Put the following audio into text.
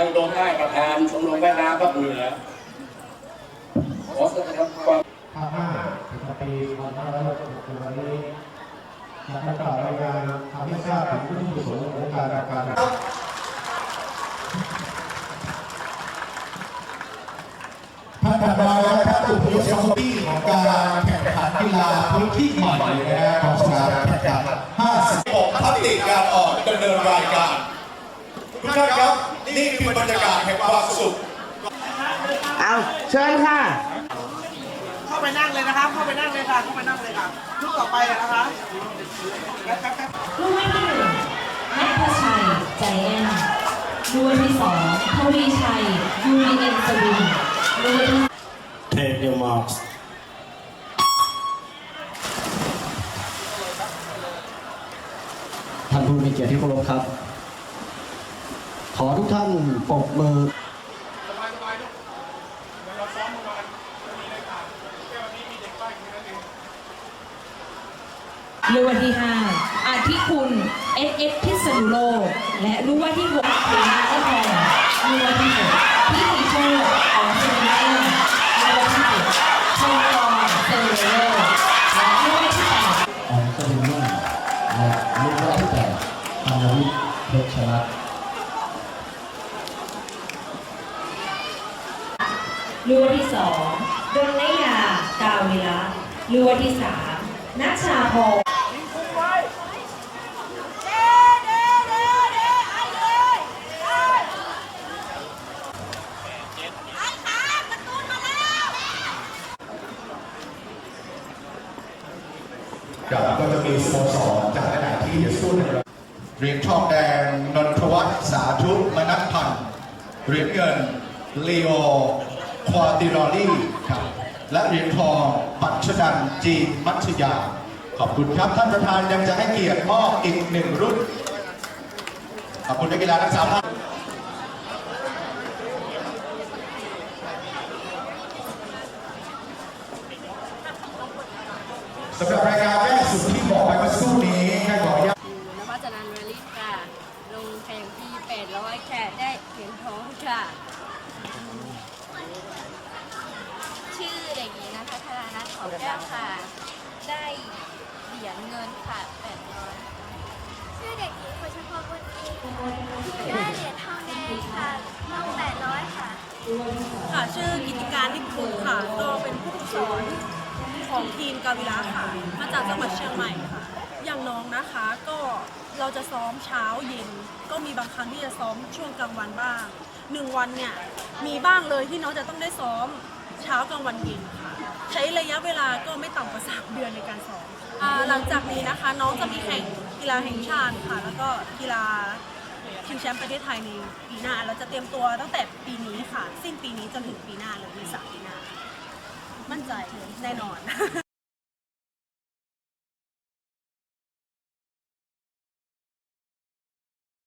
ประธานชมรมว่น้ำภาคเหนือขอแสดงความภาคห้าประจำปี2566ในวันนี้จะประกาศรายงานทำให้ทราบถึงผู้ที่ประสงค์ของการอาการท่านถัดมาแล้วนะครับอุปยศสองปีของการแข่งขันกีฬาพื้นที่ใหม่นะฮะของสนามแข่งขัน50ผมทัติการออกดำเนินรายการ ทุกท่านครับนี่คือบรรยากาศแห่งความสุขเอาเชิญค่ะ เข้าไปนั่งเลยนะครับ เข้าไปนั่งเลยค่ะ เข้าไปนั่งเลยค่ะชุดต่อไปนะคะแป๊บแป๊บแป๊บลูกที่หนึ่งนัทชัยใจแอนลูกที่สองทวีชัยยูรีเอ็นสวินลูกที่ Take your marks ท่านผู้มีเกียรติที่เคารพครับข อทุกท่านปรบมือเลูกวันที่ห้าอาทิคุณเอสเอสพิษณุโลกและลูกวันที่หกถึงนัทพรลูกวันที่หกพิธีโชคออสเตรเลียลูกวันที่เจ็ดชงกรเซอร์เลโลและลูกวันที่แปดออนสลิมมิ่งและลูกที่แปดธนวิทย์เพชรช ลัดลูกที่สองดนนยากาวิระลูกที่สามนัชชาพงครับก็จะมีสโมสรจากหลายๆที่จะสู้ในระดับเหรียญทองแดงนนทวัฒน์สาธุมนัทพันธ์เหรียญเงินลีโอ ควาติรอลี่ครับและเหรียญทองปัชดันจีนมัชยา ขอบคุณครับท่านประธานยังจะให้เกียรติมอบอีกหนึ่งรุ่น ขอบคุณนักกีฬาทั้งสามท่านสำหรับรายการแรกสุดที่บอกไปเมื่อสักครู่นี้ให้ขออนุญาตนวัจนันท์วลิตค่ะ ลงแข่งที่800ค่ะได้เหรียญทองค่ะ ชื่อเด็กหญิงนะคะ ธานัทของแก้วค่ะ ได้เหรียญเงินค่ะ800ชื่อเด็กหญิงคนชพบุญอินได้เหรียญทองแดงค่ะลง800ค่ะ ค่ะชื่อกิติการนิคุลค่ะก็เป็นผู้ฝึกสอนของทีมกาวิลาค่ะ มาจากจังหวัดเชียงใหม่ค่ะ อย่างน้องนะคะก็เราจะซ้อมเช้าเย็น ก็มีบางครั้งที่จะซ้อมช่วงกลางวันบ้างหนึ่งวันเนี่ยมีบ้างเลยที่น้องจะต้องได้ซ้อมเช้ากลางวันเย็นค่ะ ใช้ระยะเวลาก็ไม่ต่ำกว่าสามเดือนในการสอนอ่าหลังจากนี้นะคะน้องจะมีแข่งกีฬาแห่งชาติค่ะ แล้วก็กีฬาชิงแชมป์ประเทศไทยในปีหน้า เราจะเตรียมตัวตั้งแต่ปีนี้ค่ะ สิ้นปีนี้จนถึงปีหน้าเลยมีสามปีหน้า มั่นใจแน่นอน